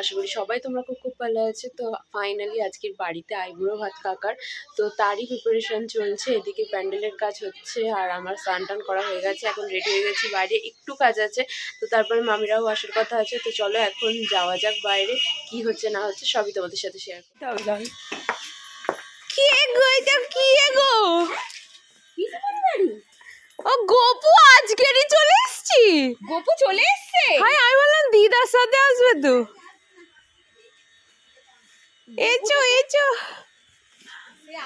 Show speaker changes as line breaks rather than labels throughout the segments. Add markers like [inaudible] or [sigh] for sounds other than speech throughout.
আশা করি সবাই তোমরা খুব খুব ভালো আছে। তো ফাইনালি আজকের বাড়িতে আইবুড়ো ভাত কাকার। তো তারই প্রিপারেশন চলছে এদিকে প্যান্ডেলের কাজ হচ্ছে আর আমার স্নান টান করা হয়ে গেছে এখন রেডি হয়ে গেছি বাইরে একটু কাজ আছে। তো তারপরে মামিরাও আসার কথা আছে তো চলো এখন যাওয়া যাক বাইরে কি হচ্ছে না হচ্ছে সবই তোমাদের সাথে শেয়ার করতে কি গো এটা কি গো? ও গোপু আজকেরই চলে এসছি।
গোপু চলে এসছে?
হাই আমি বললাম দিদার সাথে আসবে তো। এচো এচো।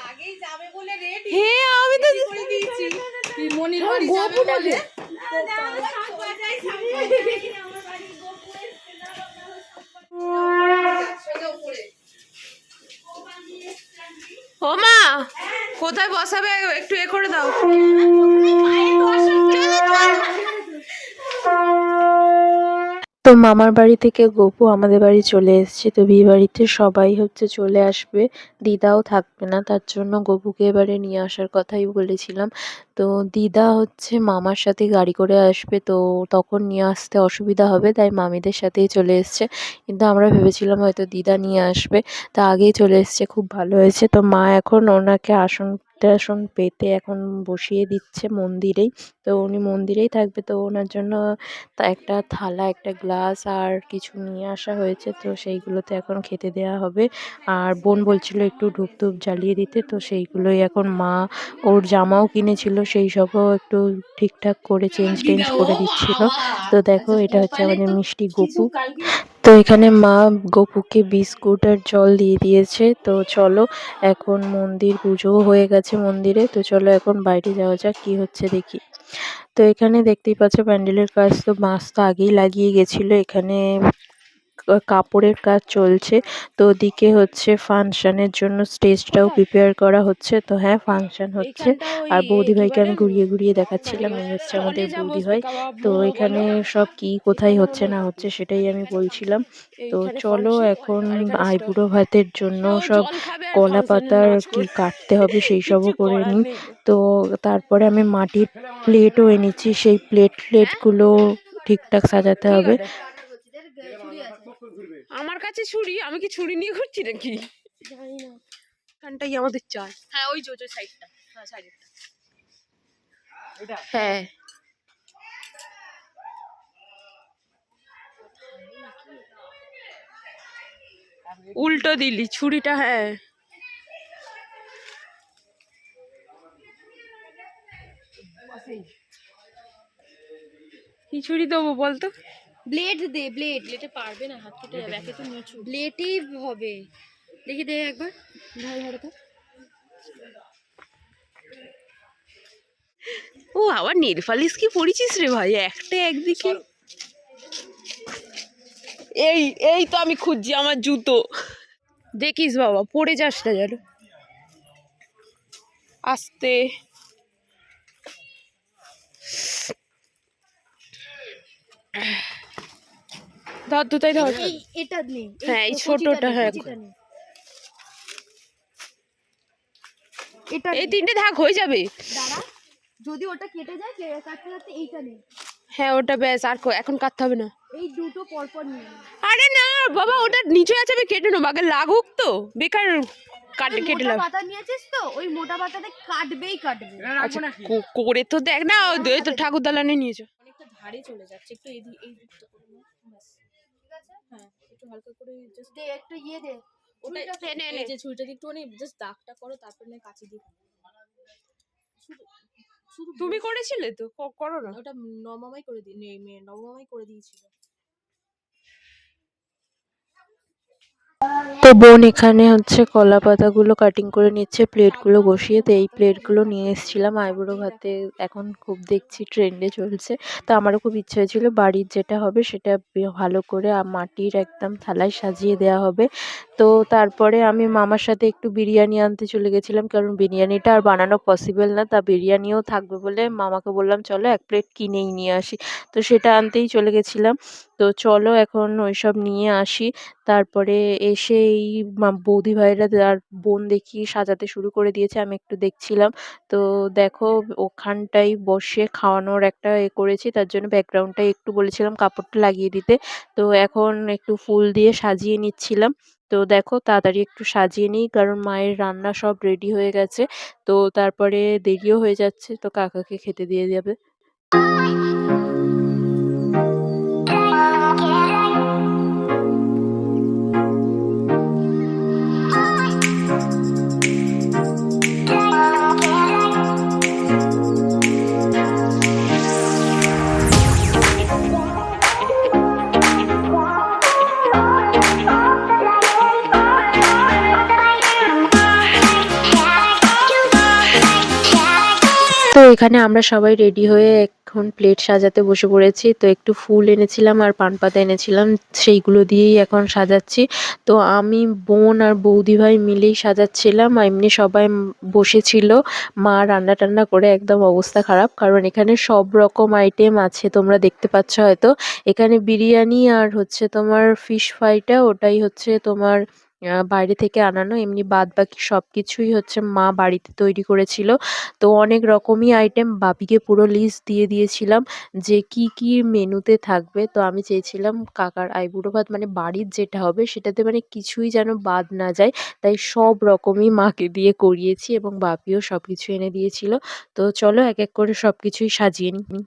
আগেই যাবে বলে রেডি
হে আমি তো
করে দিয়েছি। মনির
হ্যাঁ,
বাড়ি যাবে বলে।
ও মা কোথায় বসাবে? একটু এ করে দাও।
তো মামার বাড়ি থেকে গপু আমাদের বাড়ি চলে এসেছে। তো বিয়ে বাড়িতে সবাই হচ্ছে চলে আসবে। দিদাও থাকবে না, তার জন্য গপুকে এবারে নিয়ে আসার কথাই বলেছিলাম। তো দিদা হচ্ছে মামার সাথে গাড়ি করে আসবে, তো তখন নিয়ে আসতে অসুবিধা হবে, তাই মামিদের সাথেই চলে এসছে। কিন্তু আমরা ভেবেছিলাম হয়তো দিদা নিয়ে আসবে, তা আগেই চলে এসছে, খুব ভালো হয়েছে। তো মা এখন ওনাকে আসন আসন পেতে এখন বসিয়ে দিচ্ছে মন্দিরেই। তো উনি মন্দিরেই থাকবে। তো ওনার জন্য তা একটা থালা একটা গ্লাস আর কিছু নিয়ে আসা হয়েছে। তো সেইগুলোতে এখন খেতে দেওয়া হবে। আর বোন বলছিল একটু ধূপ ধূপ জ্বালিয়ে দিতে। তো সেইগুলোই এখন মা ওর জামাও কিনেছিল। সেই সবও একটু ঠিকঠাক করে চেঞ্জ টেঞ্জ করে দিচ্ছিল। তো দেখো এটা হচ্ছে আমাদের মিষ্টি গপু। তো এখানে মা গোপুকে বিস্কুট আর জল দিয়ে দিয়েছে। তো চলো এখন মন্দির পুজোও হয়ে গেছে মন্দিরে। তো চলো এখন বাইরে যাওয়া যাক, কি হচ্ছে দেখি। তো এখানে দেখতেই পাচ্ছ প্যান্ডেলের কাজ তো বাঁশ তো আগেই লাগিয়ে গেছিল। এখানে কাপড়ের কাজ চলছে। তো ওদিকে হচ্ছে ফাংশনের জন্য স্টেজটাও প্রিপেয়ার করা হচ্ছে। তো হ্যাঁ ফাংশন হচ্ছে। আর বৌদি ভাইকে আমি ঘুরিয়ে ঘুরিয়ে দেখাচ্ছিলাম এই হচ্ছে আমাদের বৌদি ভাই। তো এখানে সব কি কোথায় হচ্ছে না হচ্ছে সেটাই আমি বলছিলাম। তো চলো এখন আইবুড়ো ভাতের জন্য সব কলা পাতার কি কাটতে হবে সেই [laughs] সবও করে নিই। তো তারপরে আমি মাটির প্লেটও এনেছি। সেই প্লেট প্লেটগুলো ঠিকঠাক সাজাতে হবে।
আমার কাছে ছুরি আমি কি ছুরি নিয়ে ঘুরছি নাকি? জানি না। এখানটাই আমাদের চাই হ্যাঁ ওই যে ওই সাইডটা হ্যাঁ সাইডটা হ্যাঁ। উল্টো দিলি ছুরিটা হ্যাঁ। কি ছুরি দেবো বলতো?
ব্লেড দে ব্লেড ব্লেডে পারবে না হাত কেটে যাবে একে তো নিচু। ব্লেডই হবে। দেখি দে একবার। ধর ধর তো।
ও আবার নেল কি পড়েছিস রে ভাই? একটা একদিকে। এই এই তো আমি খুঁজছি আমার জুতো। দেখিস বাবা পড়ে যাস না যেন। আস্তে। ধর দুটাই ধর।
এটা নে
হ্যাঁ, এই ছোটটা, হ্যাঁ।
এটা
এই তিনটে ধাক হয়ে যাবে।
দাঁড়া যদি ওটা কেটে যায় কে- কাটতে কাটতে এইটা নে।
হ্যাঁ ওটা ব্যাস আর এখন কাটতে হবে না।
এই দুটো পরপর নিয়ে
আরে না বাবা ওটা নিচে আছে আমি কেটে নেব আগে লাগুক তো। বেকার কাটে কেটে লাগ
পাতা নিয়েছিস তো ওই মোটা পাতাতে কাটবেই কাটবে।
আচ্ছা করে তো দেখ না ওই তো ঠাকুর দালানে নিয়েছো
অনেকটা ধারে চলে যাচ্ছে একটু এই দি- এই দিকটা করে নাও ব্যাস ঠিক আছে হ্যাঁ একটু হালকা করে জাস্ট
দে একটু ইয়ে দে।
ওটা
ছুরিটা
নে যে ছুরিটা দিয়ে একটুখানি জাস্ট দাগটা করো তারপর না কাচি দিয়ে শুধু
তুমি করেছিলে তো? করো না।
ওটা নবমাই করে দিয়ে নে- মেয়ে নবমাই করে দিয়েছিল।
তো বোন এখানে হচ্ছে কলা পাতাগুলো কাটিং করে নিচ্ছে প্লেটগুলো বসিয়ে তো এই প্লেটগুলো নিয়ে এসেছিলাম আইবুড়ো ভাতে। এখন খুব দেখছি ট্রেন্ডে চলছে। তো আমারও খুব ইচ্ছে হয়েছিল বাড়ির যেটা হবে সেটা ভালো করে মাটির একদম থালায় সাজিয়ে দেওয়া হবে। তো তারপরে আমি মামার সাথে একটু বিরিয়ানি আনতে চলে গেছিলাম, কারণ বিরিয়ানিটা আর বানানো পসিবল না। তা বিরিয়ানিও থাকবে বলে মামাকে বললাম, চলো এক প্লেট কিনেই নিয়ে আসি। তো সেটা আনতেই চলে গেছিলাম। তো চলো এখন ওইসব নিয়ে আসি। তারপরে এসে এই মা বৌদি ভাইয়েরা আর বোন দেখি সাজাতে শুরু করে দিয়েছে, আমি একটু দেখছিলাম। তো দেখো ওখানটায় বসে খাওয়ানোর একটা এ করেছি, তার জন্য ব্যাকগ্রাউন্ডটা একটু বলেছিলাম কাপড়টা লাগিয়ে দিতে। তো এখন একটু ফুল দিয়ে সাজিয়ে নিচ্ছিলাম। তো দেখো তাড়াতাড়ি একটু সাজিয়ে নিই, কারণ মায়ের রান্না সব রেডি হয়ে গেছে। তো তারপরে দেরিও হয়ে যাচ্ছে, তো কাকাকে খেতে দিয়ে যাবে। এখানে আমরা সবাই রেডি হয়ে এখন প্লেট সাজাতে বসে পড়েছি। তো একটু ফুল এনেছিলাম আর পান পাতা এনেছিলাম, সেইগুলো দিয়েই এখন সাজাচ্ছি। তো আমি, বোন আর বৌদি ভাই মিলেই সাজাচ্ছিলাম এমনি সবাই বসেছিল। মা রান্না টান্না করে একদম অবস্থা খারাপ, কারণ এখানে সব রকম আইটেম আছে, তোমরা দেখতে পাচ্ছ হয়তো। এখানে বিরিয়ানি আর হচ্ছে তোমার ফিশ ফ্রাইটা ওটাই হচ্ছে তোমার বাইরে থেকে আনানো, এমনি বাদ বাকি সব কিছুই হচ্ছে মা বাড়িতে তৈরি করেছিল। তো অনেক রকমই আইটেম বাপিকে পুরো লিস্ট দিয়ে দিয়েছিলাম যে কি কি মেনুতে থাকবে। তো আমি চেয়েছিলাম কাকার আইবুড়ো ভাত মানে বাড়ির যেটা হবে সেটাতে মানে কিছুই যেন বাদ না যায়। তাই সব রকমই মাকে দিয়ে করিয়েছি এবং বাপিও সব কিছু এনে দিয়েছিল। তো চলো এক এক করে সব কিছুই সাজিয়ে নিই।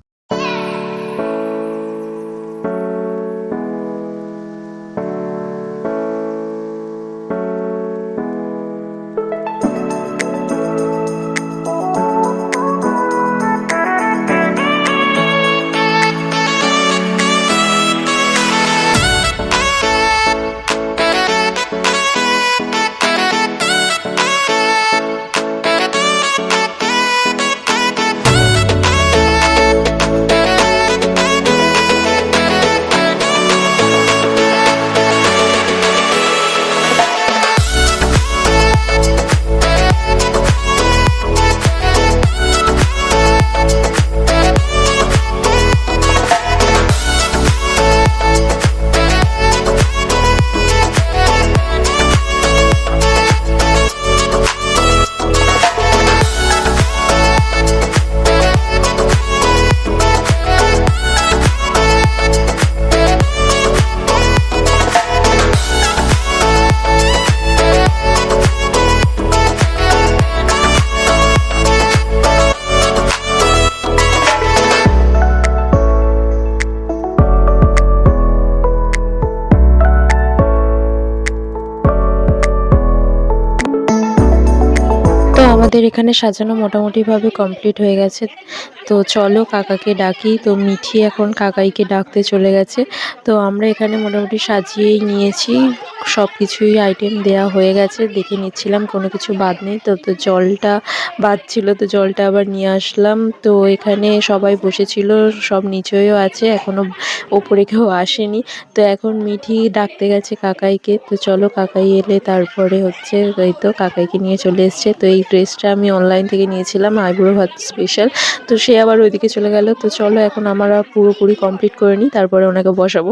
আমাদের এখানে সাজানো মোটামুটিভাবে কমপ্লিট হয়ে গেছে। তো চলো কাকাকে ডাকি। তো মিঠি এখন কাকাইকে ডাকতে চলে গেছে। তো আমরা এখানে মোটামুটি সাজিয়েই নিয়েছি। সব কিছুই আইটেম দেয়া হয়ে গেছে। দেখে নিচ্ছিলাম কোনো কিছু বাদ নেই। তো তো জলটা বাদ ছিল। তো জলটা আবার নিয়ে আসলাম। তো এখানে সবাই বসেছিল। সব নিচেও আছে। এখনও ওপরে কেউ আসেনি। তো এখন মিঠি ডাকতে গেছে কাকাইকে। তো চলো কাকাই এলে তারপরে হচ্ছে, এই তো কাকাইকে নিয়ে চলে এসছে। তো এই ড্রেসটা আমি অনলাইন থেকে নিয়েছিলাম আইবুড়ো ভাত স্পেশাল তো সে আবার ওইদিকে চলে গেল। তো চলো এখন আমরা পুরোপুরি কমপ্লিট করে নিই, তারপরে ওনাকে বসাবো।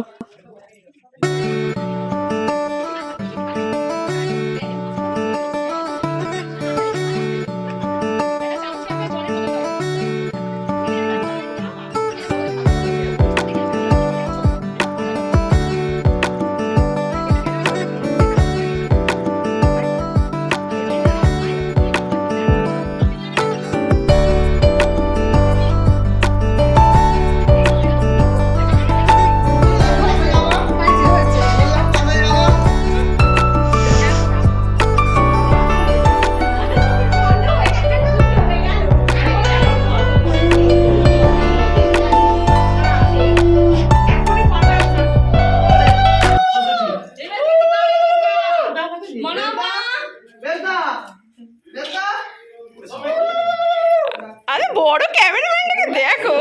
বড় ক্যামেরাম্যানটাকে দেখো।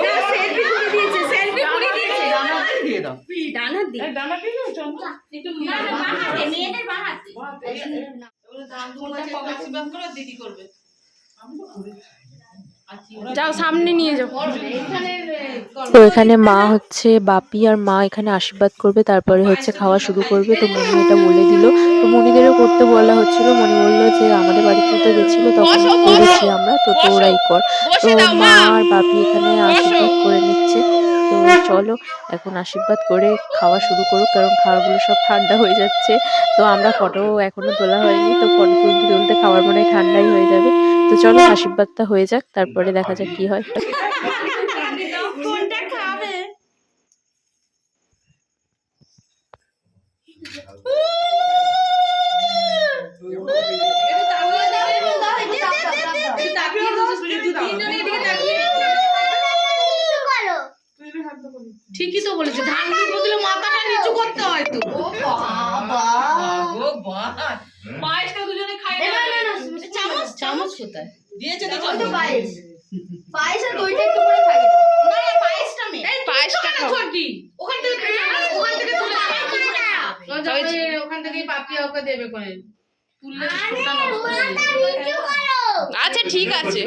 দিদি করবে।
যাও সামনে নিয়ে যাও।
তো এখানে মা হচ্ছে বাপি আর মা এখানে আশীর্বাদ করবে তারপরে হচ্ছে খাওয়া শুরু করবে। তো মনি এটা বলে দিল। তো মনিদেরও করতে বলা হচ্ছিল। মনি বলল যে আমাদের বাড়িতে তো গেছিল তখন। করেছি আমরা তো। তোরাই কর। তো মা আর বাপি এখানে আশীর্বাদ করে নিচ্ছে। তো চলো, এখন আশীর্বাদ করে খাওয়া শুরু করুক, কারণ খাওয়াগুলো সব ঠান্ডা হয়ে যাচ্ছে। তো আমরা ফটো এখনও তোলা হয়নি, তো ফটো তুলতে তুলতে খাওয়ার মনে ঠান্ডাই হয়ে যাবে। তো চলো, আশীর্বাদটা হয়ে যাক, তারপরে দেখা যাক কি হয়
খাবে
ঠিকই তো বলেছে ধান বদলে মাথাটা নিচু করতে হয় তো পায়েসটা দুজনে খাই
চামচ
চামচ কোথায়
দিয়েছে তো
ওই তো পায়েস পায়েস আর দইটা একটু করে খাইয়ে দাও না না পায়েসটা মে
পায়েসটা খাও
ছোটি ওখান থেকে ওখান থেকে তুলে
ওখান থেকে পাপিয়া ওকে দেবে করে তুললে ছোটা নষ্ট হয়ে যাবে। আচ্ছা ঠিক আছে।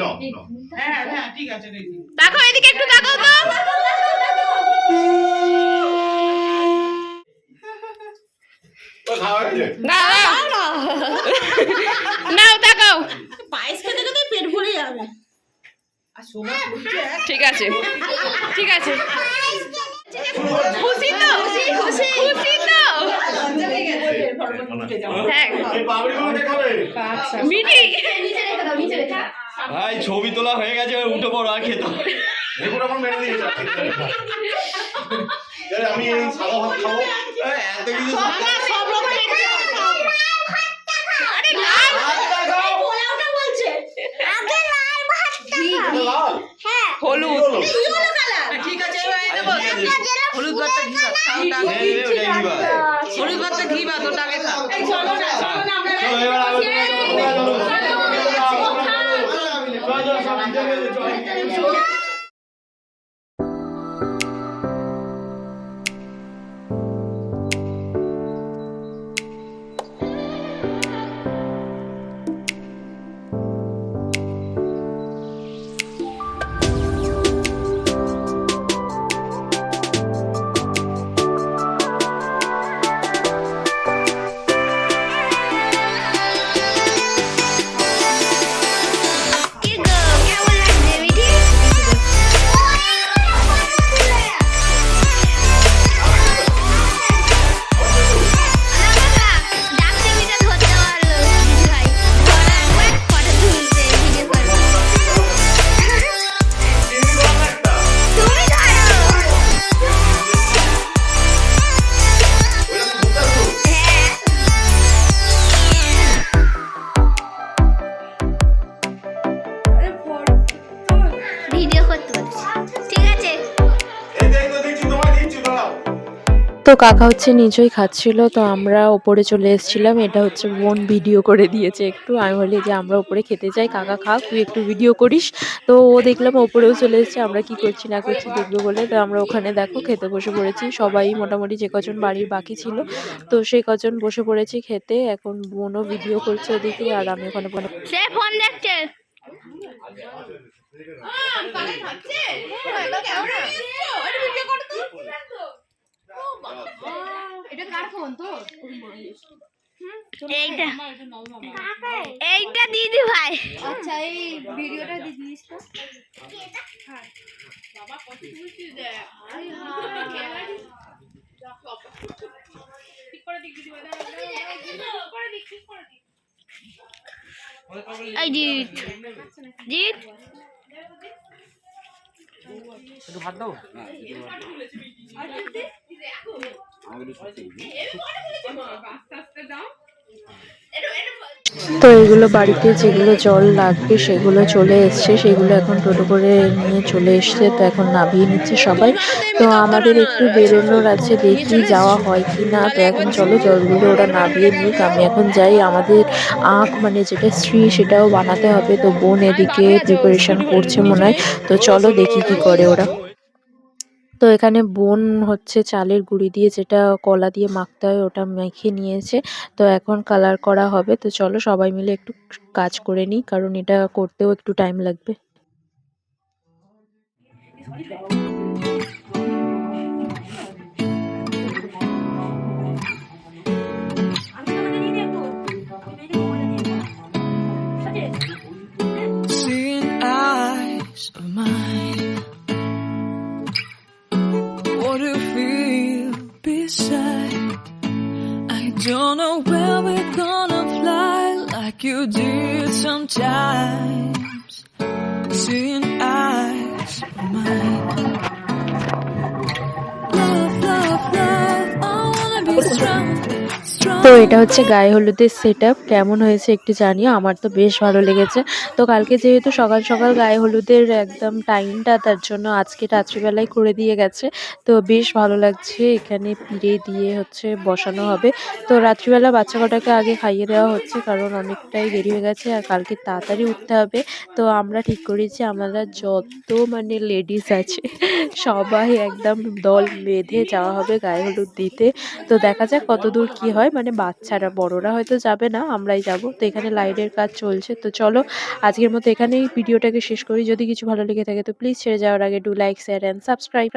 হ্যাঁ হ্যাঁ ঠিক আছে রেডি
দেখো এদিকে একটু তাকাও তো। নাও তাকাও।
পায়েস খেতে খেতে পেট ভরে যাবে।
এক
ঠিক আছে। ঠিক আছে। খুশি তো খুশি খুশি তো। হ্যাঁ। মিঠি।
নিচে রেখে দাও নিচে রেখে দাও।
ভাই ছবি তোলা হয়ে গেছে উঠে পড়ো আর খেতে হবে।
আমি এই সাদা ভাত খাব
এত কিছু
মামা সব রকম একটা খাও।
আরে লাল
পোলাওটা বলছে আগে লাল ভাতটা খাও
লাল
হলুদ
ইয়েলো কালার
ঠিক আছে এবার এই দেবো
ঠিক আছে।
হলুদ ভাতটা ঘি ভাত খাও ওটা
নে, নে, ওটাই দিবা।
হলুদ ভাতটা ঘি ভাত ওটা আগে খাও
চলো না চলো না আমরা
চলো, এবার আবার-
ভিডিও
তো
কাকা হচ্ছে নিজেই খাচ্ছিল তো আমরা ওপরে চলে এসেছিলাম। এটা হচ্ছে বোন ভিডিও করে দিয়েছে একটু। আমি বলি যে আমরা ওপরে খেতে যাই কাকা খাক তুই একটু ভিডিও করিস। তো ও দেখলাম ওপরেও চলে এসেছে আমরা কি করছি না করছি দেখব বলে। তো আমরা ওখানে দেখো খেতে বসে পড়েছি। সবাই মোটামুটি যে কজন বাড়ির বাকি ছিল তো সেই কজন বসে পড়েছি খেতে। এখন বোনও ভিডিও করছে ওদিকে আর আমি ওখানে
সে ফোন দেখছে।
এটা কার ফোন তো
এইটা এইটা দিদি ভাই
আচ্ছা এই ভিডিওটা দিয়ে দিস তো
এই জিৎ জিৎ
তো এগুলো বাড়িতে যেগুলো জল লাগবে, সেগুলো চলে এসছে। সেগুলো এখন টোটো করে নিয়ে চলে এসছে, তো এখন নামিয়ে নিচ্ছে সবাই। তো আমাদের একটু বেরোনোর আছে, দেখি যাওয়া হয় কি না। তো এখন চলো জলগুলো ওরা নামিয়ে নিক। আমি এখন যাই। আমাদের আঁখ মানে যেটা শ্রী সেটাও বানাতে হবে। তো বোন এদিকে প্রিপারেশন করছে মনে হয়। তো চলো দেখি কি করে ওরা। তো এখানে বোন হচ্ছে চালের গুঁড়ি দিয়ে যেটা কলা দিয়ে মাখতে হয় ওটা মেখে নিয়েছে। তো এখন কালার করা হবে। তো চলো সবাই মিলে একটু কাজ করে নিই, কারণ এটা করতেও একটু টাইম লাগবে।
Don't know where we're gonna fly like you did sometimes. Seeing eyes of mine. Love, love, love. I wanna be strong.
তো এটা হচ্ছে গায়ে হলুদের সেট কেমন হয়েছে একটু জানিও? আমার তো বেশ ভালো লেগেছে। তো কালকে যেহেতু সকাল সকাল গায়ে হলুদের একদম টাইমটা তার জন্য আজকে রাত্রিবেলায় করে দিয়ে গেছে। তো বেশ ভালো লাগছে। এখানে পিড়ে দিয়ে হচ্ছে বসানো হবে। তো রাত্রিবেলা বাচ্চা কটাকে আগে খাইয়ে দেওয়া হচ্ছে কারণ অনেকটাই দেরি হয়ে গেছে আর কালকে তাড়াতাড়ি উঠতে হবে। তো আমরা ঠিক করেছি, আমরা যত মানে লেডিস আছে, সবাই একদম দল বেঁধে যাওয়া হবে গায়ে হলুদ দিতে। তো দেখা যাক কতদূর কি হয়। মানে বাচ্চারা, বড়রা হয়তো যাবে না, আমরাই যাব। তো এখানে লাইটের কাজ চলছে। তো চলো, আজকের মতো এখানেই ভিডিওটাকে শেষ করি। যদি কিছু ভালো লেগে থাকে তো প্লিজ ছেড়ে যাওয়ার আগে do like share and subscribe